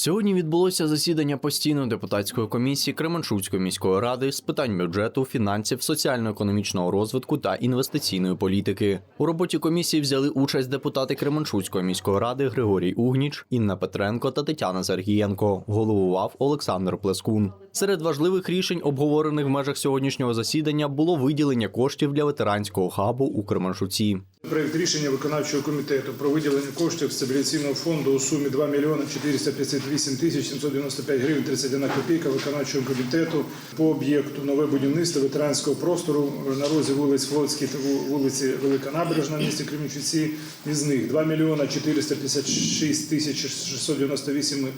Сьогодні відбулося засідання постійної депутатської комісії Кременчуцької міської ради з питань бюджету, фінансів, соціально-економічного розвитку та інвестиційної політики. У роботі комісії взяли участь депутати Кременчуцької міської ради Григорій Угніч, Інна Петренко та Тетяна Сергієнко. Головував Олександр Плескун. Серед важливих рішень, обговорених в межах сьогоднішнього засідання, було виділення коштів для ветеранського хабу у Кременчуці. Проект рішення виконавчого комітету про виділення коштів стабіляційного фонду у сумі 2 мільйони 458 тисяч 795 гривень 31 копійка виконавчого комітету по об'єкту нове будівництво ветеранського простору на розі вулиць Флотській та ву- вулиці Велика Набережна в місті Кременчуці. Із них 2 мільйона 456 тисяч 698 гривень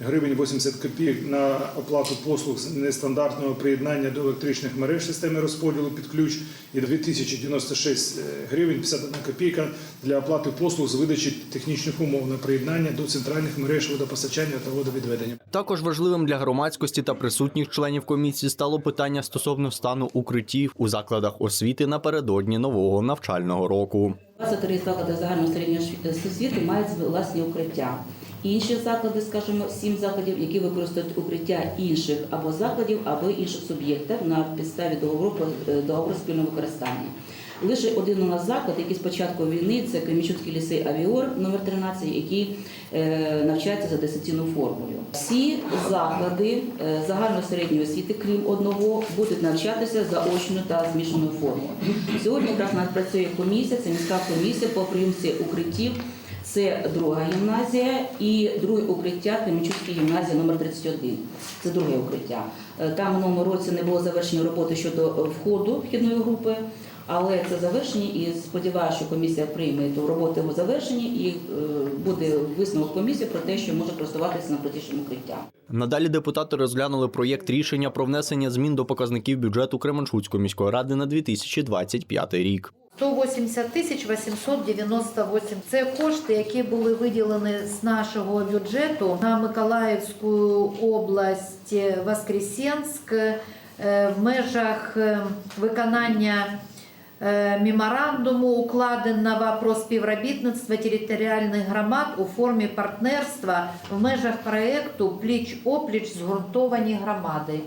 80 копійок на оплату послуг з нестандартного приєднання до електричних мереж системи розподілу під ключ і 2096 гривень 51 копійка для оплати послуг з видачі технічних умов на приєднання до центральних мереж водопостачання та водовідведення. Також важливим для громадськості та присутніх членів комісії стало питання стосовно стану укриттів у закладах освіти напередодні нового навчального року. 23 заклади загальної середньої осві- освіти мають власні укриття. Інші заклади, скажімо, сім закладів, які використовують укриття інших або закладів, або інших суб'єктів на підставі договору про е, договору спільного використання. Лише один у нас заклад, який з початку війни, це Кремічуцький ліцей Авіор номер 13, який е, навчається за дистанційною формулою. Всі заклади е, загальної середньої освіти, крім одного, будуть навчатися заочно та змішаною формою. Сьогодні якраз нас працює комісія, це міська комісія по прийомці укриттів. Це друга гімназія і друге укриття Кременчуцькій гімназії номер 31. Це друге укриття. Е, Там в минулому році не було завершені роботи щодо входу вхідної групи, але це завершені і сподіваюся, що комісія прийме ту роботи у завершенні і е, буде висновок комісії про те, що може користуватися напротішим укриттям. Надалі депутати розглянули проєкт рішення про внесення змін до показників бюджету Кременчуцької міської ради на 2025 рік. 180 тисяч 898. Це кошти, які були виділені з нашого бюджету на Миколаївську область Воскресенськ е, в межах е, виконання е, меморандуму, укладеного про співробітництво територіальних громад у формі партнерства в межах проєкту Пліч-опліч згуртовані громади.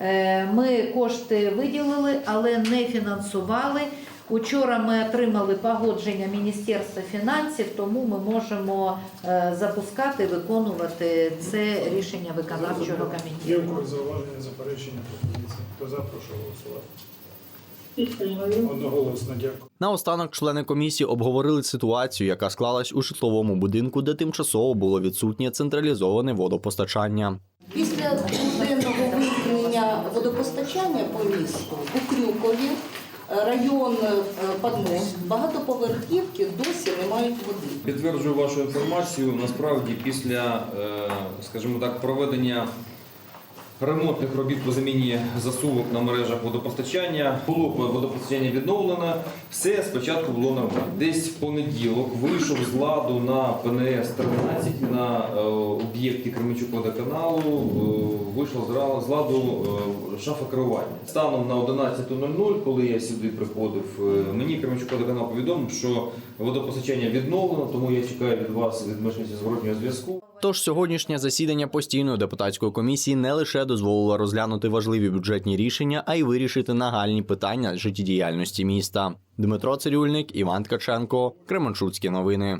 Е, Ми кошти виділили, але не фінансували. Учора ми отримали погодження Міністерства фінансів, тому ми можемо е, запускати, виконувати це рішення виконавчого Є комітету. когось зауваження, заперечення, пропозиції? Хто за, голосувати. Одноголосно дякую. Наостанок члени комісії обговорили ситуацію, яка склалась у житловому будинку, де тимчасово було відсутнє централізоване водопостачання. Після буденного вимкнення водопостачання по місту у Крюкові е, район е, багатоповерхівки досі не мають води. Підтверджую вашу інформацію. Насправді, після, е, скажімо так, проведення ремонтних робіт по заміні засувок на мережах водопостачання було водопостачання відновлено. Все спочатку було нормально. Десь в понеділок вийшов з ладу на ПНС 13 на е, об'єкті Кременчук водоканалу. Вийшов з ладу е, шафа керування. Станом на 11.00, коли я сюди приходив, е, мені Кременчук водоканал повідомив, що водопостачання відновлено, тому я чекаю від вас від мешканців зворотнього зв'язку. Тож сьогоднішнє засідання постійної депутатської комісії не лише дозволило розглянути важливі бюджетні рішення, а й вирішити нагальні питання життєдіяльності міста. Дмитро Цирюльник, Іван Ткаченко, Кременчуцькі новини.